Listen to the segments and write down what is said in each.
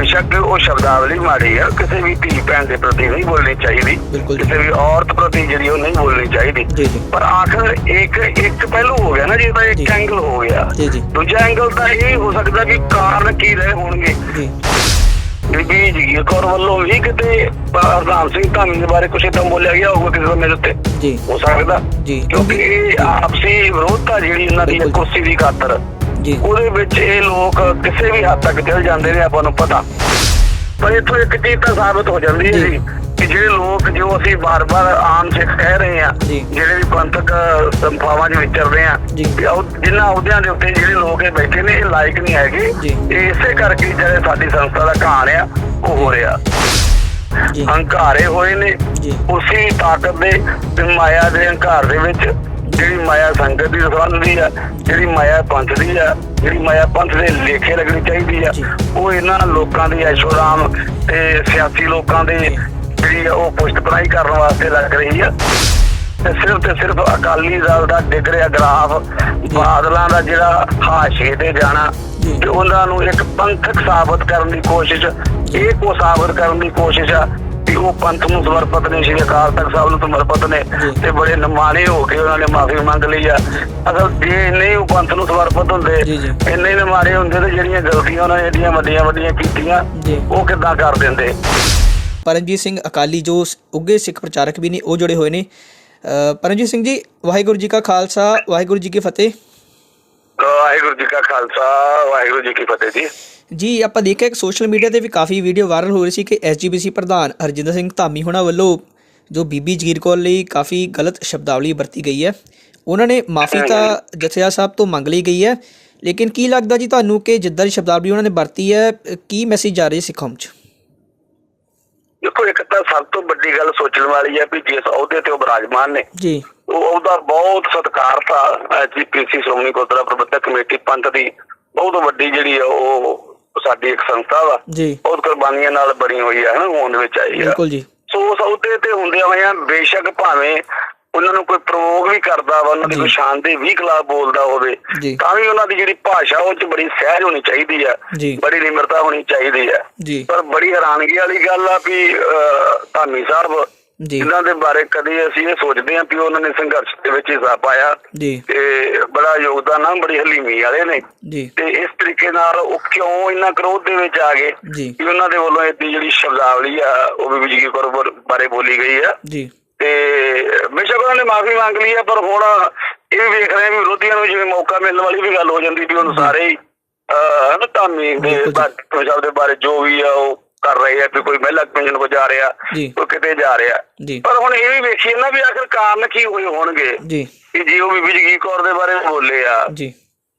ਬੇਸ਼ੱਕ ਉਹ ਸ਼ਬਦਾਵਲੀ ਮਾੜੀ ਆ ਕਿਸੇ ਵੀ ਧੀ ਭੈਣ ਦੇ ਪ੍ਰਤੀ ਨਹੀਂ ਬੋਲਣੀ ਚਾਹੀਦੀ। ਕਿਸੇ ਵੀ ਔਰਤ ਪ੍ਰਤੀ ਜਿਹੜੀ ਉਹ ਨਹੀਂ ਬੋਲਣੀ ਚਾਹੀਦੀ। ਪਰ ਆਖਰ ਇੱਕ ਇੱਕ ਪਹਿਲੂ ਹੋ ਗਿਆ ਨਾ ਜੇ ਤਾਂ ਇੱਕ। ਐਂਗਲ ਹੋ ਗਿਆ। ਦੂਜਾ ਐਂਗਲ ਤਾਂ ਇਹ ਹੋ ਸਕਦਾ ਵੀ ਕਾਰਨ ਕੀ ਰਹੇ ਹੋਣਗੇ। ਜੀ। ਬੀਬੀ ਜਗੀਰ ਕੌਰ ਵੱਲੋਂ ਵੀ ਕਿਤੇ ਪ੍ਰਧਾਨ ਸਿੰਘ ਧਾਮੀ ਦੇ ਬਾਰੇ ਕੁਝ ਇਦਾਂ ਬੋਲਿਆ ਗਿਆ ਹੋਊਗਾ ਕਿਸੇ ਸਮੇਂ ਦੇ ਉੱਤੇ? ਜੀ। ਹੋ ਸਕਦਾ। ਕਿਉਂਕਿ ਆਪਸੀ ਵਿਰੋਧਤਾ ਜਿਹੜੀ ਇਹਨਾਂ ਦੀ। ਕੁਰਸੀ ਦੀ ਖਾਤਰ। ਜੀ ਉਹਦੇ ਵਿੱਚ ਇਹ ਲੋਕ ਕਿਸੇ ਵੀ ਹੱਦ ਤੱਕ ਚਲ ਜਾਂਦੇ ਨੇ ਆਪਾਂ ਨੂੰ ਪਤਾ ਪਰ ਇੱਥੋਂ ਇੱਕ ਚੀਜ਼ ਤਾਂ ਸਾਬਤ ਹੋ ਜਾਂਦੀ ਹੈ ਜੀ। ਕਿ ਜਿਹੜੇ ਲੋਕ ਜੋ ਅਸੀਂ ਬਾਰ-ਬਾਰ ਆਮ ਸਿੱਖ ਕਹਿ ਰਹੇ ਆ। ਜਿਹੜੇ ਵੀ ਪੰਥਕ ਸੰਫਾਵਾਂ 'ਚ ਵਿਚਰਦੇ ਆ ਜੀ। ਵੀ ਉਹ ਜਿਨ੍ਹਾਂ ਅਹੁਦਿਆਂ ਦੇ ਉੱਤੇ ਜਿਹੜੇ ਲੋਕ ਇਹ ਬੈਠੇ ਨੇ ਇਹ ਲਾਇਕ ਨਹੀਂ ਹੈਗੇ। ਇਹ ਇਸੇ ਕਰਕੇ ਜਿਹੜੇ ਸਾਡੀ ਸੰਸਥਾ ਦਾ ਕਹਾਣ ਆ ਉਹ ਹੋ ਰਿਹਾ ਹੰਕਾਰੇ ਹੋਏ ਨੇ ਉਸੇ ਤਾਕਤ ਦੇ ਮਾਇਆ ਦੇ ਹੰਕਾਰ ਦੇ ਵਿੱਚ ਜਿਹੜੀ ਮਾਇਆ ਸੰਗਤ ਦੀ ਸੰਬੰਧੀ ਆ ਜਿਹੜੀ ਮਾਇਆ ਪੰਥ ਦੀ ਆ ਜਿਹੜੀ ਮਾਇਆ ਪੰਥ ਦੇ ਲੇਖੇ ਲੱਗਣੀ ਚਾਹੀਦੀ ਆ। ਉਹ ਇਹਨਾਂ ਲੋਕਾਂ ਦੀ ਐਸ਼ੋਰਾਮ ਤੇ ਸਿਆਸੀ ਲੋਕਾਂ ਦੇ ਜਿਹੜੀ ਉਹ ਪੁਸ਼ਤ ਪਨਾਈ ਕਰਨ ਵਾਸਤੇ ਲੱਗ ਰਹੀ ਆ ਤੇ ਸਿਰਫ ਤੇ ਸਿਰਫ ਅਕਾਲੀ ਦਲ ਦਾ ਡਿੱਗ ਰਿਹਾ ਗ੍ਰਾਫ ਬਾਦਲਾਂ ਦਾ ਜਿਹੜਾ ਹਾਸ਼ੇ ਤੇ ਜਾਣਾ। ਤੇ ਉਹਨਾਂ ਨੂੰ ਇੱਕ ਪੰਥਕ ਸਾਬਤ ਕਰਨ ਦੀ ਕੋਸ਼ਿਸ਼ ਇਹ ਕੋ ਸਾਬਤ ਕਰਨ ਦੀ ਕੋਸ਼ਿਸ਼ ਆ ਕਿ ਉਹ ਪੰਥ ਨੂੰ ਸਮਰਪਿਤ ਨੇ ਸ਼੍ਰੀ ਅਕਾਲ ਤਖਤ ਸਾਹਿਬ ਨੂੰ ਸਮਰਪਿਤ ਨੇ। ਤੇ ਬੜੇ ਨਿਮਾਣੇ ਹੋ ਕੇ ਉਹਨਾਂ ਨੇ ਮਾਫੀ ਮੰਗ ਲਈ ਆ ਅਸਲ ਜੇ ਨਹੀਂ ਉਹ ਪੰਥ ਨੂੰ ਸਮਰਪਿਤ ਹੁੰਦੇ। ਇੰਨੇ ਨਿਮਾਣੇ ਹੁੰਦੇ ਤੇ ਜਿਹੜੀਆਂ ਗਲਤੀਆਂ ਉਹਨਾਂ ਨੇ ਏਡੀਆਂ ਵੱਡੀਆਂ ਵੱਡੀਆਂ ਕੀਤੀਆਂ। ਉਹ ਕਿੱਦਾਂ ਕਰ ਦਿੰਦੇ ਪਰਮਜੀਤ ਸਿੰਘ ਅਕਾਲੀ ਜੋ ਉੱਘੇ ਸਿੱਖ ਪ੍ਰਚਾਰਕ ਵੀ ਨੇ ਉਹ ਜੁੜੇ ਹੋਏ ਨੇ ਪਰਮਜੀਤ ਸਿੰਘ ਜੀ ਵਾਹਿਗੁਰੂ ਜੀ ਕਾ ਖਾਲਸਾ ਵਾਹਿਗੁਰੂ ਜੀ ਕੀ ਫਤਿਹ ਵਾਹਿਗੁਰੂ ਜੀ ਕਾ ਖਾਲਸਾ ਵਾਹਿਗੁਰੂ ਜੀ ਕੀ ਫਤਿਹ ਜੀ ਜੀ ਆਪਾਂ ਦੇਖਿਆ ਕਿ ਸੋਸ਼ਲ ਮੀਡੀਆ ਤੇ ਵੀ ਕਾਫੀ ਵੀਡੀਓ ਵਾਇਰਲ ਹੋ ਰਹੀ ਸੀ ਕਿ ਐਸਜੀਬੀਸੀ ਪ੍ਰਧਾਨ ਹਰਜਿੰਦਰ ਸਿੰਘ ਧਾਮੀ ਹੋਣਾ ਵੱਲੋਂ ਜੋ ਬੀਬੀ ਜਗੀਰ ਕੌਰ ਲਈ ਕਾਫੀ ਗਲਤ ਸ਼ਬਦਾਵਲੀ ਵਰਤੀ ਗਈ ਹੈ। ਉਹਨਾਂ ਨੇ ਮਾਫੀ ਤਾਂ ਜਥਿਆ ਸਾਹਿਬ ਤੋਂ ਮੰਗ ਲਈ ਗਈ ਹੈ ਲੇਕਿਨ ਕੀ ਲੱਗਦਾ ਜੀ ਤੁਹਾਨੂੰ ਕਿ ਜਿੱਦਾਂ ਦੀ ਸ਼ਬਦਾਵਲੀ ਉਹਨਾਂ ਨੇ ਵਰਤੀ ਹੈ ਕੀ ਮੈਸੇਜ ਜਾ ਰਿਹਾ ਸਿੱਖ 'ਚ ਦੇਖੋ ਇੱਕ ਤਾਂ ਸਭ ਤੋਂ ਵੱਡੀ ਗੱਲ ਸੋਚਣ ਵਾਲੀ ਹੈ ਵੀ ਜਿਸ ਅਹੁਦੇ ਤੇ ਉਹ ਬਿਰਾਜਮਾਨ ਨੇ। ਜੀ। ਉਹ ਉਹਦਾ ਬਹੁਤ ਸਤਿਕਾਰ ਤਾਂ ਜੀਪੀਸੀ ਸ਼੍ਰੋਮਣੀ ਗੁਰਦੁਆਰਾ ਪ੍ਰਬੰਧਕ ਕਮੇਟੀ ਪੰਥ ਦੀ ਬਹੁਤ ਵੱਡੀ ਜਿਹੜੀ ਉਹ ਸਾਡੀ ਇੱਕ ਸੰਸਥਾ ਵਾ। ਜੀ। ਬਹੁਤ ਕੁਰਬਾਨੀਆਂ ਨਾਲ ਬਣੀ ਹੋਈ ਹੈ ਹਨਾ ਹੋਂਦ ਵਿੱਚ ਆਈ ਆ। ਬਿਲਕੁਲ ਜੀ। ਸੋ ਅਹੁਦੇ ਤੇ ਹੁੰਦਿਆਂ ਹੋਇਆਂ ਬੇਸ਼ੱਕ ਭਾਵੇਂ ਉਹਨਾਂ ਨੂੰ ਕੋਈ ਪ੍ਰੋਗ ਵੀ ਕਰਦਾ ਵਾ ਉਹਨਾਂ ਦੀ। ਕੋਈ ਸ਼ਾਨ ਦੇ ਵੀ ਖਿਲਾਫ ਬੋਲਦਾ ਹੋਵੇ। ਤਾਂ ਵੀ ਉਹਨਾਂ ਦੀ ਜਿਹੜੀ ਭਾਸ਼ਾ ਉਹ ਚ ਬੜੀ ਸਹਿਜ ਹੋਣੀ ਚਾਹੀਦੀ ਆ। ਬੜੀ ਨਿਮਰਤਾ ਹੋਣੀ ਚਾਹੀਦੀ ਆ। ਪਰ ਬੜੀ ਹੈਰਾਨਗੀ ਵਾਲੀ ਗੱਲ ਆ ਵੀ ਧਾਮੀ ਸਾਹਿਬ ਜਿਨ੍ਹਾਂ ਦੇ ਬਾਰੇ ਕਦੇ ਅਸੀਂ ਇਹ ਸੋਚਦੇ ਹਾਂ ਵੀ ਉਹਨਾਂ ਨੇ ਸੰਘਰਸ਼ ਦੇ ਵਿੱਚ ਹਿੱਸਾ ਪਾਇਆ। ਜੀ। ਤੇ ਬੜਾ ਯੋਗਦਾਨ ਆ ਬੜੀ ਹਲੀਮੀ ਵਾਲੇ ਨੇ। ਜੀ। ਤੇ ਇਸ ਤਰੀਕੇ ਨਾਲ ਉਹ ਕਿਉਂ ਇੰਨਾ ਕ੍ਰੋਧ ਦੇ ਵਿੱਚ ਆ ਗਏ? ਕਿ ਉਹਨਾਂ ਦੇ ਵੱਲੋਂ ਇਹ ਜਿਹੜੀ ਸ਼ਬਦਾਵਲੀ ਆ ਉਹ ਵੀ ਵਿਜਗੀ ਕੌਰ ਬਰ- ਬੋਲੀ ਗਈ ਆ। ਜੀ। ਤੇ ਬੇਸ਼ੱਕ ਉਹਨਾਂ ਨੇ ਮਾਫੀ ਮੰਗ ਲਈ ਆ ਪਰ ਹੁਣ ਇਹ ਵੇਖ ਰਹੇ ਆ ਵੀ ਵਿਰੋਧੀਆਂ ਨੂੰ ਜਿਵੇਂ ਮੌਕਾ ਮਿਲਣ ਵਾਲੀ ਵੀ ਗੱਲ ਹੋ ਜਾਂਦੀ ਵੀ ਉਹਨੂੰ ਸਾਰੇ ਹੀ ਹਨਾ ਧਾਮੀ ਦੇ। ਬਾਕੀ ਦੇ ਬਾਰੇ ਜੋ ਵੀ ਆ ਉਹ ਕਰ ਰਹੇ ਆ ਵੀ ਕੋਈ ਮਹਿਲਾ ਕਮਿਸ਼ਨ ਕੋ ਜਾ ਰਿਹਾ ਕੋਈ ਕਿਤੇ ਜਾ ਰਿਹਾ। ਪਰ ਹੁਣ ਇਹ ਵੀ ਵੇਖੀਏ ਨਾ ਵੀ ਆਖਰ ਕਾਰਨ ਕੀ ਹੋਏ ਹੋਣਗੇ। ਜੀ। ਜੀ ਉਹ ਬੀਬੀ ਜਗੀਰ ਕੌਰ ਦੇ ਬਾਰੇ ਬੋਲੇ ਆ ਜੀ।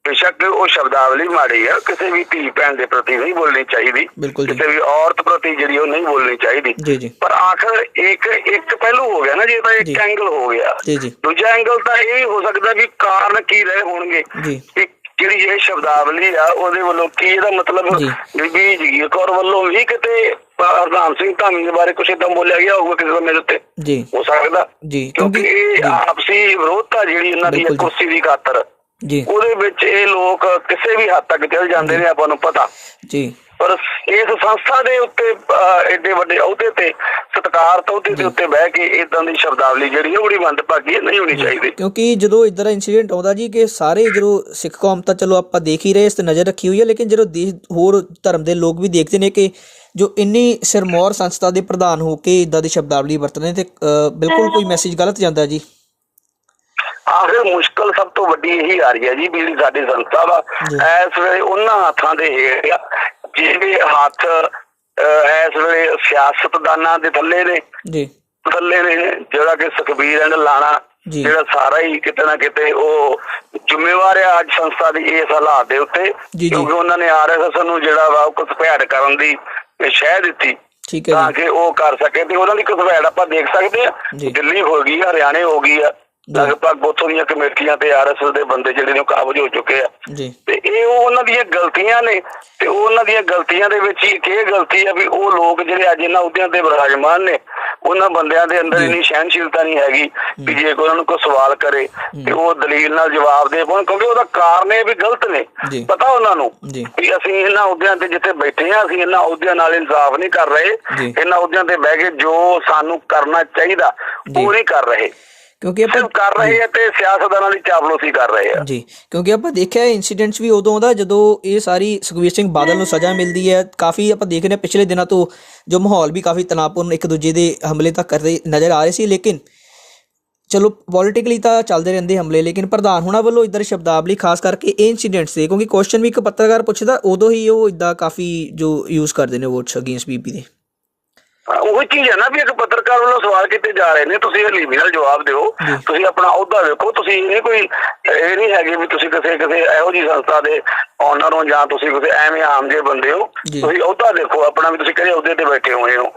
ਬੇਸ਼ੱਕ ਉਹ ਸ਼ਬਦਾਵਲੀ ਮਾੜੀ ਆ ਕਿਸੇ ਵੀ ਧੀ ਭੈਣ ਦੇ ਪ੍ਰਤੀ ਨਹੀਂ ਬੋਲਣੀ ਚਾਹੀਦੀ। ਕਿਸੇ ਵੀ ਔਰਤ ਪ੍ਰਤੀ ਜਿਹੜੀ ਉਹ ਨਹੀਂ ਬੋਲਣੀ ਚਾਹੀਦੀ। ਪਰ ਆਖਰ ਇੱਕ ਇੱਕ ਪਹਿਲੂ ਹੋ ਗਿਆ ਨਾ ਜੇ ਤਾਂ। ਇੱਕ ਐਂਗਲ ਹੋ ਗਿਆ। ਦੂਜਾ ਐਂਗਲ ਤਾਂ ਇਹ ਹੋ ਸਕਦਾ ਵੀ ਕਾਰਨ ਕੀ ਰਹੇ ਹੋਣਗੇ। ਜਿਹੜੀ ਇਹ ਸ਼ਬਦਾਵਲੀ ਆ ਉਹਦੇ ਵੱਲੋਂ ਕੀ ਇਹਦਾ ਮਤਲਬ ਜੀ। ਬੀਬੀ ਜਗੀਰ ਕੌਰ ਵੱਲੋਂ ਵੀ ਕਿਤੇ ਪ੍ਰਧਾਨ ਸਿੰਘ ਧਾਮੀ ਦੇ ਬਾਰੇ ਕੁਝ ਇਦਾਂ ਬੋਲਿਆ ਗਿਆ ਹੋਊਗਾ ਕਿਸੇ ਸਮੇਂ ਉੱਤੇ? ਜੀ। ਹੋ ਸਕਦਾ। ਜੀ ਕਿਉਂਕਿ ਇਹ ਆਪਸੀ ਵਿਰੋਧਤਾ ਜਿਹੜੀ ਇਹਨਾਂ ਦੀ। ਕੁਰਸੀ ਦੀ ਖਾਤਰ। ਜੀ। ਉਹਦੇ ਵਿੱਚ ਇਹ ਲੋਕ ਕਿਸੇ ਵੀ ਹੱਦ ਤੱਕ ਚਲ ਜਾਂਦੇ ਨੇ ਆਪਾਂ ਨੂੰ ਪਤਾ। ਜੀ। ਪਰ ਇਸ ਸੰਸਥਾ ਦੇ ਉੱਤੇ ਐਡੇ ਵੱਡੇ ਅਹੁਦੇ ਤੇ ਸਤਿਕਾਰ ਤੋਂ ਉਹਦੇ ਦੇ ਉੱਤੇ ਬਹਿ ਕੇ ਇਦਾਂ ਦੀ ਸ਼ਬਦਾਵਲੀ ਜਿਹੜੀ ਉਹ ਬੜੀ ਮੰਦਭਾਗੀ ਨਹੀਂ ਹੋਣੀ ਚਾਹੀਦੀ। ਕਿਉਂਕਿ ਜਦੋਂ ਇਦਾਂ ਦਾ ਇਨਸੀਡੈਂਟ ਆਉਂਦਾ ਜੀ ਕਿ ਸਾਰੇ ਜਦੋਂ ਸਿੱਖ ਕੌਮ ਤਾਂ ਚਲੋ ਆਪਾਂ ਦੇਖ ਹੀ ਰਹੇ ਇਸ ਤੇ ਨਜ਼ਰ ਰੱਖੀ ਹੋਈ ਹੈ ਲੇਕਿਨ ਜਦੋਂ ਦੇਸ਼ ਹੋਰ ਧਰਮ ਦੇ ਲੋਕ ਵੀ ਦੇਖਦੇ ਨੇ ਕਿ ਜੋ ਇੰਨੀ ਸਿਰਮੌਰ ਸੰਸਥਾ ਦੇ ਪ੍ਰਧਾਨ ਹੋ ਕੇ ਇਦਾਂ ਦੀ ਸ਼ਬਦਾਵਲੀ ਵਰਤਦੇ ਤੇ ਬਿਲਕੁਲ ਕੋਈ ਮੈਸੇਜ ਗਲਤ ਜਾਂਦਾ ਜੀ। ਆਖਿਰ ਮੁਸ਼ਕਲ ਸਭ ਤੋਂ ਵੱਡੀ ਇਹੀ ਆ ਰਹੀ ਹੈ ਜੀ ਵੀ ਸਾਡੀ ਸੰਸਥਾ ਵਾ। ਇਸ ਵੇਲੇ ਉਹਨਾਂ ਹੱਥਾਂ ਦੇ ਹੇਠ ਆ ਜਿਹੜੇ ਹੱਥ ਇਸ ਵੇਲੇ ਸਿਆਸਤਦਾਨਾਂ ਦੇ ਥੱਲੇ ਨੇ ਜੀ ਥੱਲੇ ਨੇ ਜਿਹੜਾ ਕਿ ਸੁਖਬੀਰ ਐਂਡ ਲਾਣਾ। ਜਿਹੜਾ ਸਾਰਾ ਹੀ ਕਿਤੇ ਨਾ ਕਿਤੇ ਉਹ ਜ਼ਿੰਮੇਵਾਰ ਆ ਅੱਜ ਸੰਸਥਾ ਦੀ ਇਸ ਹਾਲਾਤ ਦੇ ਉੱਤੇ। ਕਿਉਂਕਿ ਉਹਨਾਂ ਨੇ ਆਰਐਸਐਸ ਨੂੰ ਜਿਹੜਾ ਵਾ ਉਹ ਘੁਸਪੈਠ ਕਰਨ ਦੀ ਸ਼ਹਿ ਦਿੱਤੀ ਠੀਕ ਹੈ ਤਾਂ ਕਿ ਉਹ ਕਰ ਸਕੇ ਤੇ ਉਹਨਾਂ ਦੀ ਘੁਸਪੈਠ ਆਪਾਂ ਦੇਖ ਸਕਦੇ ਆ। ਦਿੱਲੀ ਹੋ ਗਈ ਹਰਿਆਣੇ ਹੋ ਗਈ ਆ ਲਗਭਗ ਉੱਥੋਂ ਦੀਆਂ ਕਮੇਟੀਆਂ ਤੇ ਆਰਐਸਐਸ ਦੇ ਬੰਦੇ ਜਿਹੜੇ ਨੇ ਕਾਬਜ ਹੋ ਚੁੱਕੇ ਆ ਤੇ ਇਹ ਉਹ ਉਹਨਾਂ ਦੀਆਂ ਗਲਤੀਆਂ ਨੇ ਤੇ ਉਹ ਉਹਨਾਂ ਦੀਆਂ ਗਲਤੀਆਂ ਦੇ ਵਿੱਚ ਹੀ ਇੱਕ ਇਹ ਗਲਤੀ ਆ ਵੀ ਉਹ ਲੋਕ ਜਿਹੜੇ ਅੱਜ ਇਹਨਾਂ ਅਹੁਦਿਆਂ ਤੇ ਵਿਰਾਜਮਾਨ ਨੇ ਉਹਨਾਂ ਬੰਦਿਆਂ ਦੇ ਅੰਦਰ। ਇੰਨੀ ਸਹਿਨਸ਼ੀਲਤਾ ਨਹੀਂ ਹੈਗੀ ਕਿ ਜੇ ਕੋਈ ਉਹਨਾਂ ਨੂੰ ਕੋਈ ਸਵਾਲ ਕਰੇ ਤੇ ਉਹ ਦਲੀਲ ਨਾਲ ਜਵਾਬ ਦੇ ਪਾਉਣ ਕਿਉਂਕਿ ਉਹਦਾ ਕਾਰਨ ਇਹ ਵੀ ਗਲਤ ਨੇ। ਪਤਾ ਉਹਨਾਂ ਨੂੰ ਵੀ ਅਸੀਂ ਇਹਨਾਂ ਅਹੁਦਿਆਂ ਤੇ ਜਿੱਥੇ ਬੈਠੇ ਆ ਅਸੀਂ ਇਹਨਾਂ ਅਹੁਦਿਆਂ ਨਾਲ ਇਨਸਾਫ ਨਹੀਂ ਕਰ ਰਹੇ। ਇਹਨਾਂ ਅਹੁਦਿਆਂ ਤੇ ਬਹਿ ਕੇ ਜੋ ਸਾਨੂੰ ਕਰਨਾ ਚਾਹੀਦਾ। ਉਹ ਨਹੀਂ ਕਰ ਰਹੇ ਕਿਉਂਕਿ ਆਪਾਂ ਕਰ ਰਹੇ ਆ ਤੇ ਸਿਆਸਤਦਾਨਾਂ ਦੀ ਚਾਪਲੂਸੀ ਕਰ ਰਹੇ ਆ। ਜੀ ਕਿਉਂਕਿ ਆਪਾਂ ਦੇਖਿਆ ਇਨਸੀਡੈਂਟਸ ਵੀ ਉਦੋਂ ਆਉਂਦਾ ਜਦੋਂ ਇਹ ਸਾਰੀ ਸੁਖਬੀਰ ਸਿੰਘ ਬਾਦਲ ਨੂੰ ਸਜ਼ਾ ਮਿਲਦੀ ਹੈ ਕਾਫੀ ਆਪਾਂ ਦੇਖ ਰਹੇ ਪਿਛਲੇ ਦਿਨਾਂ ਤੋਂ ਜੋ ਮਾਹੌਲ ਵੀ ਕਾਫੀ ਤਣਾਅਪੂਰਨ ਇੱਕ ਦੂਜੇ ਦੇ ਹਮਲੇ ਤੱਕ ਕਰਦੇ ਨਜ਼ਰ ਆ ਰਹੇ ਸੀ ਲੇਕਿਨ ਚਲੋ ਪੋਲਿਟਿਕਲੀ ਤਾਂ ਚੱਲਦੇ ਰਹਿੰਦੇ ਹਮਲੇ ਲੇਕਿਨ ਪ੍ਰਧਾਨ ਹੋਣਾ ਵੱਲੋਂ ਇਧਰ ਸ਼ਬਦਾਵਲੀ ਖਾਸ ਕਰਕੇ ਇਹ ਇਨਸੀਡੈਂਟਸ ਦੇ ਕਿਉਂਕਿ ਕੁਐਸਚਨ ਵੀ ਇੱਕ ਪੱਤਰਕਾਰ ਪੁੱਛਦਾ ਉਦੋਂ ਹੀ ਉਹ ਇਦਾਂ ਕਾਫੀ ਜੋ ਯੂਜ਼ ਕਰਦੇ ਨੇ ਵੋਟਸ ਅਗੇਂਸਟ ਬੀਬੀ ਦੇ। ਉਹੀ ਚੀਜ਼ ਹੈ ਨਾ ਵੀ ਇੱਕ ਪੱਤਰਕਾਰ ਵੱਲੋਂ ਸਵਾਲ ਕੀਤੇ ਜਾ ਰਹੇ ਨੇ ਤੁਸੀਂ ਹਲੀਮੀ ਨਾਲ ਜਵਾਬ ਦਿਓ ਜੀ। ਤੁਸੀਂ ਆਪਣਾ ਅਹੁਦਾ ਵੇਖੋ ਤੁਸੀਂ ਇਹ ਕੋਈ ਇਹ ਨਹੀਂ ਹੈਗੇ ਵੀ ਤੁਸੀਂ ਕਿਸੇ ਕਿਸੇ ਇਹੋ ਜਿਹੀ ਸੰਸਥਾ ਦੇ ਓਨਰ ਹੋ ਜਾਂ ਤੁਸੀਂ ਕਿਸੇ ਐਵੇਂ ਆਮ ਜਿਹੇ ਬੰਦੇ ਹੋ ਜੀ। ਤੁਸੀਂ ਅਹੁਦਾ ਦੇਖੋ ਆਪਣਾ ਵੀ ਤੁਸੀਂ ਕਿਹੜੇ ਅਹੁਦੇ ਤੇ ਬੈਠੇ ਹੋਏ ਹੋ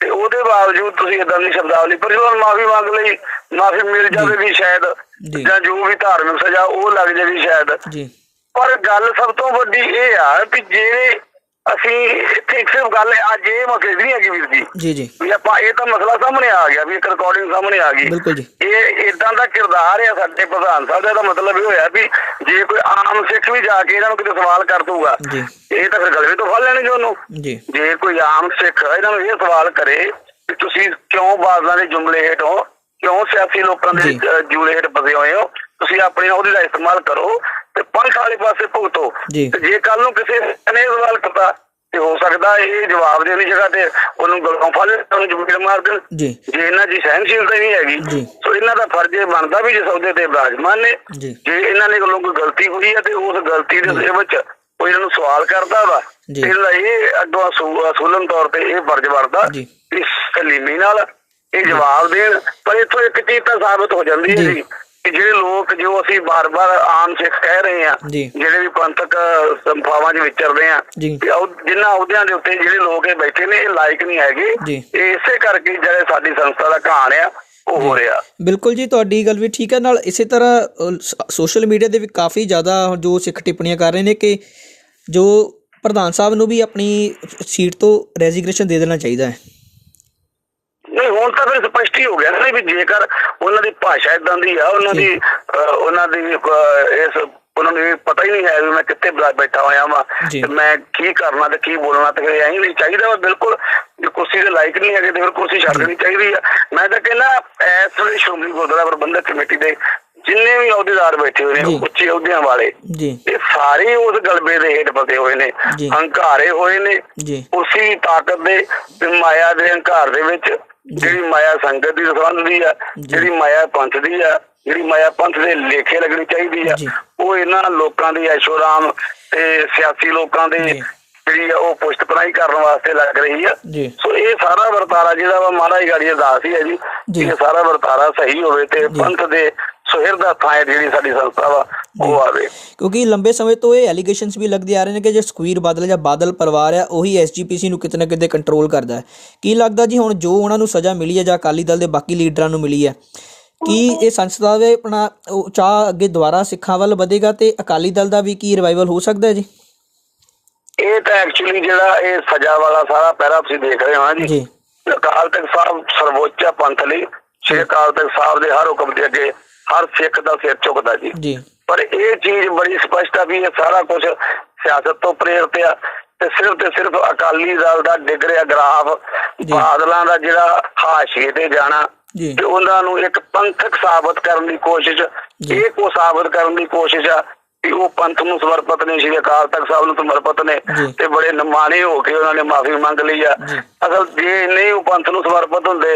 ਤੇ ਉਹਦੇ ਬਾਵਜੂਦ ਤੁਸੀਂ ਇਦਾਂ ਦੀ ਸ਼ਬਦਾਵਲੀ ਪਰ ਜਦੋਂ ਮਾਫੀ ਮੰਗ ਲਈ ਮਾਫੀ ਮਿਲ ਜਾਵੇ ਵੀ ਸ਼ਾਇਦ ਜੀ। ਜਾਂ ਜੋ ਵੀ ਧਾਰਮਿਕ ਸਜ਼ਾ ਉਹ ਲੱਗ ਜਾਵੇ ਸ਼ਾਇਦ ਜੀ ਪਰ ਗੱਲ ਸਭ ਤੋਂ ਵੱਡੀ ਇਹ ਆ ਕਿ ਜੇ ਅਸੀਂ ਇੱਕ ਸਿਰਫ ਗੱਲ ਅੱਜ ਇਹ ਮਸਲੇ ਨਹੀਂ ਹੈਗੀ ਵੀਰ ਜੀ। ਜੀ ਜੀ। ਵੀ ਆਪਾਂ ਇਹ ਤਾਂ ਮਸਲਾ ਸਾਹਮਣੇ ਆ ਗਿਆ ਵੀ ਇੱਕ ਰਿਕਾਰਡਿੰਗ ਸਾਹਮਣੇ ਆ ਗਈ। ਬਿਲਕੁਲ ਜੀ। ਇਹ ਇਦਾਂ ਦਾ ਕਿਰਦਾਰ ਆ ਸਾਡੇ ਪ੍ਰਧਾਨ ਸਾਹਿਬ ਦਾ ਇਹਦਾ ਮਤਲਬ ਇਹ ਹੋਇਆ ਵੀ ਜੇ ਕੋਈ ਆਮ ਸਿੱਖ ਵੀ ਜਾ ਕੇ ਇਹਨਾਂ ਨੂੰ ਕਿਤੇ ਸਵਾਲ ਕਰ ਦੂਗਾ ਜੀ। ਇਹ ਤਾਂ ਫਿਰ ਗਲਵੇ ਤੋਂ ਫੜ ਲੈਣਗੇ ਉਹਨੂੰ। ਜੀ। ਜੇ ਕੋਈ ਆਮ ਸਿੱਖ ਇਹਨਾਂ ਨੂੰ ਇਹ ਸਵਾਲ ਕਰੇ ਕਿ ਤੁਸੀਂ ਕਿਉਂ ਬਾਜ਼ਾਂ ਦੇ ਜੁਮਲੇ ਹੇਠ ਹੋ ਕਿਉਂ ਸਿਆਸੀ ਲੋਕਾਂ ਦੇ ਜੂਲੇ ਹੇਠ ਫਸੇ ਹੋਏ ਹੋ ਤੁਸੀਂ ਆਪਣੇ ਉਹਦੇ ਦਾ ਇਸਤੇਮਾਲ ਕਰੋ ਤੇ ਪੰਥ ਵਾਲੇ ਪਾਸੇ ਭੁਗਤੋ। ਤੇ ਜੇ ਕੱਲ ਨੂੰ ਕਿਸੇ ਨੇ ਸਵਾਲ ਕੀਤਾ ਤੇ ਹੋ ਸਕਦਾ ਇਹ ਜਵਾਬ ਦੇਣ ਦੀ ਜਗ੍ਹਾ ਤੇ ਉਹਨੂੰ ਗਲੋਂ ਫੜ ਉਹਨੂੰ ਜੁਮਲੇ ਮਾਰ ਦੇਣ ਜੀ ਜੇ ਇਹਨਾਂ ਦੀ ਸਹਿਨਸ਼ੀਲਤਾ ਨਹੀਂ ਹੈਗੀ। ਸੋ ਇਹਨਾਂ ਦਾ ਫਰਜ਼ ਇਹ ਬਣਦਾ ਵੀ ਜੇ ਸੌਦੇ ਤੇ ਬਿਰਾਜਮਾਨ ਨੇ ਜੀ। ਇਹਨਾਂ ਨੇ ਕੋਲੋਂ ਕੋਈ ਗਲਤੀ ਹੋਈ ਹੈ ਤੇ ਉਸ ਗਲਤੀ ਦੇ ਦੇ ਵਿੱਚ ਕੋਈ ਇਹਨਾਂ ਨੂੰ ਸਵਾਲ ਕਰਦਾ ਵਾ ਇਹਦਾ ਇਹ ਅੱਗੋਂ ਅਸੂ- ਅਸੂਲਨ ਤੌਰ ਤੇ ਇਹ ਫਰਜ਼ ਬਣਦਾ। ਇਸ ਕਲੀਮੀ ਨਾਲ ਇਹ ਜਵਾਬ ਦੇਣ ਪਰ ਇੱਥੋਂ ਇੱਕ ਚੀਜ਼ ਤਾਂ ਸਾਬਤ ਹੋ ਜਾਂਦੀ ਹੈ ਜੀ। ਕਿ ਜਿਹੜੇ ਲੋਕ ਜੋ ਅਸੀਂ ਬਾਰ-ਬਾਰ ਆਮ ਸਿੱਖ ਕਹਿ ਰਹੇ ਆ। ਜਿਹੜੇ ਵੀ ਪੰਥਕ ਸੰਫਾਵਾਂ 'ਚ ਵਿਚਰਦੇ ਆ ਜਿਨ੍ਹਾਂ ਅਹੁਦਿਆਂ ਦੇ ਉੱਤੇ ਜਿਹੜੇ ਲੋਕ ਇਹ ਬੈਠੇ ਨੇ ਇਹ ਲਾਇਕ ਨਹੀਂ ਹੈਗੇ। ਇਹ ਇਸੇ ਕਰਕੇ ਜਿਹੜੇ ਸਾਡੀ ਸੰਸਥਾ ਦਾ ਕਹਾਣ ਆ ਉਹ ਹੋ ਰਿਹਾ। ਬਿਲਕੁਲ ਜੀ ਤੁਹਾਡੀ ਗੱਲ ਵੀ ਠੀਕ ਹੈ। ਨਾਲ ਇਸੇ ਤਰ੍ਹਾਂ ਸੋਸ਼ਲ ਮੀਡੀਆ ਦੇ ਵੀ ਕਾਫੀ ਜ਼ਿਆਦਾ ਜੋ ਸਿੱਖ ਟਿੱਪਣੀਆਂ ਕਰ ਰਹੇ ਨੇ ਕਿ ਜੋ ਪ੍ਰਧਾਨ ਸਾਹਿਬ ਨੂੰ ਵੀ ਆਪਣੀ ਸੀਟ ਤੋਂ ਰੈਜ਼ਿਗਨੇਸ਼ਨ ਦੇ ਦੇਣਾ ਚਾਹੀਦਾ ਹੈ। ਨਹੀਂ ਹੁਣ ਤਾਂ ਫਿਰ ਸਪਸ਼ਟ ਹੀ ਹੋ ਗਿਆ ਨਾ ਵੀ ਜੇਕਰ ਉਹਨਾਂ ਦੀ ਭਾਸ਼ਾ ਇਦਾਂ ਦੀ ਆ ਉਹਨਾਂ ਦੀ ਉਹਨਾਂ ਦੀ ਇਸ ਉਹਨਾਂ ਨੂੰ ਪਤਾ ਹੀ ਨਹੀਂ ਹੈ ਵੀ ਮੈਂ ਕਿੱਥੇ ਬੈਠਾ ਹੋਇਆ ਵਾਂ। ਤੇ ਮੈਂ ਕੀ ਕਰਨਾ ਤੇ ਕੀ ਬੋਲਣਾ ਤੇ ਐਂ ਨਹੀਂ ਚਾਹੀਦਾ ਵਾ ਬਿਲਕੁਲ ਜੇ ਕੁਰਸੀ ਦੇ ਲਾਇਕ ਨਹੀਂ ਹੈਗੇ ਤੇ ਫਿਰ ਕੁਰਸੀ ਛੱਡ ਦੇਣੀ ਚਾਹੀਦੀ ਆ। ਮੈਂ ਤਾਂ ਕਹਿੰਦਾ ਇਸ ਵੇਲੇ ਸ਼੍ਰੋਮਣੀ ਗੁਰਦੁਆਰਾ ਪ੍ਰਬੰਧਕ ਕਮੇਟੀ ਦੇ ਜਿੰਨੇ ਵੀ ਅਹੁਦੇਦਾਰ ਬੈਠੇ ਹੋਏ। ਨੇ ਉੱਚੇ ਅਹੁਦਿਆਂ ਵਾਲੇ ਇਹ ਸਾਰੇ ਉਸ ਗਲਬੇ ਦੇ ਹੇਠ ਫਸੇ ਹੋਏ ਨੇ। ਹੰਕਾਰੇ ਹੋਏ ਨੇ। ਉਸੇ ਤਾਕਤ ਦੇ ਮਾਇਆ ਦੇ ਹੰਕਾਰ ਦੇ ਵਿੱਚ ਜਿਹੜੀ ਮਾਇਆ ਸੰਗਤ ਦੀ ਸੰਬੰਧ ਦੀ ਆ। ਜਿਹੜੀ ਮਾਇਆ ਪੰਥ ਦੀ ਆ ਜਿਹੜੀ ਮਾਇਆ ਪੰਥ ਦੇ ਲੇਖੇ ਲੱਗਣੀ ਚਾਹੀਦੀ ਆ। ਉਹ ਇਹਨਾਂ ਲੋਕਾਂ ਦੀ ਐਸ਼ੋਰਾਮ ਤੇ ਸਿਆਸੀ ਲੋਕਾਂ ਦੇ। ਜਿਹੜੀ ਆ ਉਹ ਪੁਸ਼ਤ ਪਨਾਈ ਕਰਨ ਵਾਸਤੇ ਲੱਗ ਰਹੀ ਆ। ਸੋ ਇਹ ਸਾਰਾ ਵਰਤਾਰਾ ਜਿਹੜਾ ਵਾ ਮਹਾਰਾਜ ਗਾੜੀ ਅਰਦਾਸ ਹੀ ਹੈ ਜੀ। ਇਹ ਸਾਰਾ ਵਰਤਾਰਾ ਸਹੀ ਹੋਵੇ ਤੇ ਪੰਥ ਦੇ ਸੁਹਿਰਦ 'ਚ ਜਿਹੜੀ ਸਾਡੀ ਸੰਸਥਾ ਵਾ ਉਹ ਆਵੇ। ਕਿਉਂਕਿ ਲੰਬੇ ਸਮੇਂ ਤੋਂ ਇਹ ਐਲੀਗੇਸ਼ਨਸ ਵੀ ਲੱਗਦੇ ਆ ਰਹੇ ਨੇ ਕਿ ਜੇ ਸੁਖਵੀਰ ਬਾਦਲ ਜਾਂ ਬਾਦਲ ਪਰਿਵਾਰ ਆ ਉਹੀ ਐਸਜੀਪੀਸੀ ਨੂੰ ਕਿਤੇ ਨਾ ਕਿਤੇ ਕੰਟਰੋਲ ਕਰਦਾ ਹੈ। ਕੀ ਲੱਗਦਾ ਜੀ ਹੁਣ ਜੋ ਉਹਨਾਂ ਨੂੰ ਸਜ਼ਾ ਮਿਲੀ ਹੈ ਜਾਂ ਅਕਾਲੀ ਦਲ ਦੇ ਬਾਕੀ ਲੀਡਰਾਂ ਨੂੰ ਮਿਲੀ ਹੈ ਕੀ ਇਹ ਸੰਸਥਾ ਦੇ ਆਪਣਾ ਚਾਹ ਅੱਗੇ ਦੁਬਾਰਾ ਸਿੱਖਾਂ ਵੱਲ ਵਧੇਗਾ ਤੇ ਅਕਾਲੀ ਦਲ ਦਾ ਵੀ ਕੀ ਰਿਵਾਈਵਲ ਹੋ ਸਕਦਾ ਹੈ ਜੀ? ਇਹ ਤਾਂ ਐਕਚੁਅਲੀ ਜਿਹੜਾ ਇਹ ਸਜ਼ਾ ਵਾਲਾ ਸਾਰਾ ਪਹਿਰਾ ਤੁਸੀਂ ਦੇਖ ਰਹੇ ਹੋ ਜੀ। ਜੀ। ਅਕਾਲ ਤਖਤ ਸਾਹਿਬ ਸਰਵੋੱਚ ਪੰਥ ਲਈ। ਸ਼੍ਰੀ ਅਕਾਲ ਤਖਤ ਸਾਹਿਬ ਦੇ ਹਰ ਹੁਕਮ ਦੇ ਅੱਗੇ ਹਰ ਸਿੱਖ ਦਾ ਸਿਰ ਝੁਕਦਾ ਜੀ। ਜੀ। ਪਰ ਇਹ ਚੀਜ਼ ਬੜੀ ਸਪਸ਼ਟ ਆ ਵੀ ਇਹ ਸਾਰਾ ਕੁਝ ਸਿਆਸਤ ਤੋਂ ਪ੍ਰੇਰਿਤ ਆ ਤੇ ਸਿਰਫ ਤੇ ਸਿਰਫ ਅਕਾਲੀ ਦਲ ਦਾ ਡਿੱਗ ਰਿਹਾ ਗ੍ਰਾਫ। ਬਾਦਲਾਂ ਦਾ ਜਿਹੜਾ ਹਾਸ਼ੀਏ ਤੇ ਜਾਣਾ ਜੀ। ਤੇ ਉਹਨਾਂ ਨੂੰ ਇੱਕ ਪੰਥਕ ਸਾਬਤ ਕਰਨ ਦੀ ਕੋਸ਼ਿਸ਼। ਇਹ ਕੋ ਸਾਬਤ ਕਰਨ ਦੀ ਕੋਸ਼ਿਸ਼ ਆ ਕਿ ਉਹ ਪੰਥ ਨੂੰ ਸਮਰਪਿਤ ਨੇ ਸ਼੍ਰੀ ਅਕਾਲ ਤਖਤ ਸਾਹਿਬ ਨੂੰ ਸਮਰਪਿਤ ਨੇ। ਤੇ ਬੜੇ ਨਿਮਾਣੇ ਹੋ ਕੇ ਉਹਨਾਂ ਨੇ ਮਾਫੀ ਮੰਗ ਲਈ ਆ। ਅਸਲ ਜੇ ਨਹੀਂ ਉਹ ਪੰਥ ਨੂੰ ਸਮਰਪਿਤ ਹੁੰਦੇ।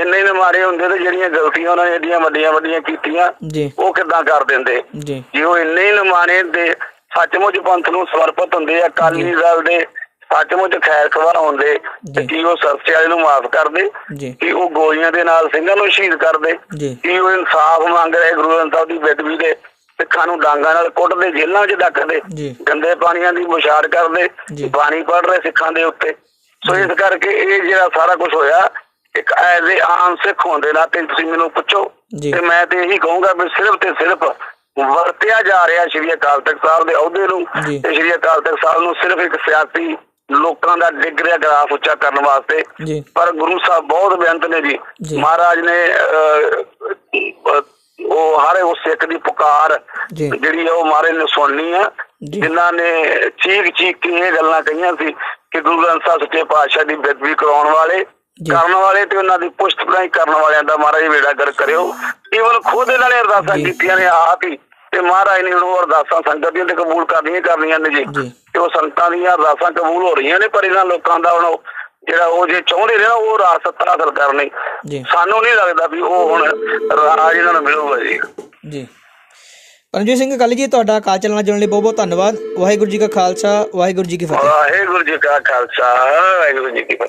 ਇੰਨੇ ਹੀ ਨਿਮਾਰੇ ਹੁੰਦੇ ਤੇ ਜਿਹੜੀਆਂ ਗਲਤੀਆਂ ਉਹਨਾਂ ਨੇ ਏਡੀਆਂ ਵੱਡੀਆਂ ਵੱਡੀਆਂ ਕੀਤੀਆਂ ਉਹ ਕਿੱਦਾਂ ਕਰ ਦਿੰਦੇ ਜੀ ਉਹ ਇੰਨੇ ਹੀ ਨਿਮਾਣੇ ਦੇ ਸੱਚਮੁੱਚ ਪੰਥ ਨੂੰ ਸਮਰਪਿਤ ਹੁੰਦੇ ਆ ਅਕਾਲੀ ਜੀ। ਦਲ ਦੇ ਸੱਚਮੁੱਚ ਖੈਰ ਖਵਾ ਹੁੰਦੇ। ਕੀ ਉਹ ਸਰਸੇ ਵਾਲੇ ਨੂੰ ਮਾਫ ਕਰਦੇ ਕਿ ਉਹ ਗੋਲੀਆਂ ਦੇ ਨਾਲ ਸਿੰਘਾਂ ਨੂੰ ਸ਼ਹੀਦ ਕਰਦੇ ਕਿ ਉਹ ਇਨਸਾਫ ਮੰਗ ਰਹੇ ਗੁਰੂ ਗ੍ਰੰਥ ਸਾਹਿਬ ਦੀ ਬੇਦਬੀ ਦੇ ਸਿੱਖਾਂ ਨੂੰ ਡਾਂਗਾਂ ਨਾਲ ਕੁੱਟਦੇ ਜੇਲ੍ਹਾਂ 'ਚ ਡੱਕਦੇ। ਗੰਦੇ ਪਾਣੀਆਂ ਦੀ ਮੁਸ਼ਾਰ ਕਰਦੇ। ਬਾਣੀ ਪੜ ਰਹੇ ਸਿੱਖਾਂ ਦੇ ਉੱਤੇ ਸੋ ਇਸ ਕਰਕੇ ਇਹ ਜਿਹੜਾ ਸਾਰਾ ਕੁਝ ਹੋਇਆ ਇੱਕ ਐਜ਼ ਏ ਆਮ ਸਿੱਖ ਹੋਣ ਦੇ ਨਾਤੇ ਤੁਸੀਂ ਮੈਨੂੰ ਪੁੱਛੋ। ਤੇ ਮੈਂ ਤੇ ਇਹੀ ਕਹੂੰਗਾ ਵੀ ਸਿਰਫ ਤੇ ਸਿਰਫ ਵਰਤਿਆ ਜਾ ਰਿਹਾ ਸ਼੍ਰੀ ਅਕਾਲ ਤਖਤ ਸਾਹਿਬ ਦੇ ਅਹੁਦੇ ਨੂੰ। ਤੇ ਸ਼੍ਰੀ ਅਕਾਲ ਤਖਤ ਸਾਹਿਬ ਨੂੰ ਸਿਰਫ ਇੱਕ ਸਿਆਸੀ ਲੋਕਾਂ ਦਾ ਡਿੱਗ ਰਿਹਾ ਗ੍ਰਾਫ ਉੱਚਾ ਕਰਨ ਵਾਸਤੇ ਪਰ ਗੁਰੂ ਸਾਹਿਬ ਬਹੁਤ ਬੇਅੰਤ ਨੇ ਜੀ। ਮਹਾਰਾਜ ਨੇ ਉਹ ਹਰ ਉਸ ਸਿੱਖ ਦੀ ਪੁਕਾਰ। ਜਿਹੜੀ ਉਹ ਮਹਾਰਾਜ ਨੇ ਸੁਣਨੀ ਆ। ਜਿਨ੍ਹਾਂ ਨੇ ਚੀਕ ਚੀਕ ਕੇ ਇਹ ਗੱਲਾਂ ਕਹੀਆਂ ਸੀ ਕਿ ਗੁਰੂ ਗ੍ਰੰਥ ਸਾਹਿਬ ਸੱਚੇ ਪਾਤਸ਼ਾਹ ਦੀ ਬੇਦਬੀ ਕਰਾਉਣ ਵਾਲੇ। ਕਰਨ ਵਾਲੇ ਤੇ ਉਹਨਾਂ ਦੀ ਪੁਸ਼ਤ ਬਣਾਈ ਕਰਨ ਵਾਲਿਆਂ ਦਾ ਮਹਾਰਾਜ ਵੇੜਾ ਕਰ ਕਰਿਓ ਕੇਵਲ ਖੁਦ ਇਹਨਾਂ ਨੇ ਅਰਦਾਸਾਂ। ਕੀਤੀਆਂ ਨੇ ਆਪ ਹੀ ਤੇ ਮਹਾਰਾਜ ਨੇ ਉਹ ਅਰਦਾਸਾਂ ਸੰਗਤ ਦੀਆਂ ਤੇ ਕਬੂਲ ਕਰਨੀਆਂ ਕਰਨੀਆਂ ਨੇ ਜੀ। ਤੇ ਉਹ ਸੰਗਤਾਂ ਦੀਆਂ ਅਰਦਾਸਾਂ ਕਬੂਲ ਹੋ ਰਹੀਆਂ ਨੇ ਪਰ ਇਹਨਾਂ ਲੋਕਾਂ ਦਾ ਹੁਣ ਉਹ ਜਿਹੜਾ ਉਹ ਜੇ ਚਾਹੁੰਦੇ ਨੇ ਨਾ ਉਹ ਰਾਜ ਸੱਤਾ ਹਾਸਲ ਕਰਨੀ ਜੀ। ਸਾਨੂੰ ਨਹੀਂ ਲੱਗਦਾ ਵੀ ਉਹ ਹੁਣ ਰਾਜ ਇਹਨਾਂ ਨੂੰ ਮਿਲੂਗਾ ਜੀ। ਜੀ। ਪਰਮਜੀਤ ਸਿੰਘ ਕਾਲੀ ਜੀ ਤੁਹਾਡਾ ਕਾਲ ਚੱਲਣਾ ਜੁੜਨ ਲਈ ਬਹੁਤ ਬਹੁਤ ਧੰਨਵਾਦ। ਵਾਹਿਗੁਰੂ ਜੀ ਕਾ ਖਾਲਸਾ ਵਾਹਿਗੁਰੂ ਜੀ ਕੀ ਫਤਿਹ। ਵਾਹਿਗੁਰੂ ਜੀ ਕਾ ਖਾਲਸਾ ਵਾਹਿਗੁਰੂ ਜੀ ਕੀ ਫਤਿਹ।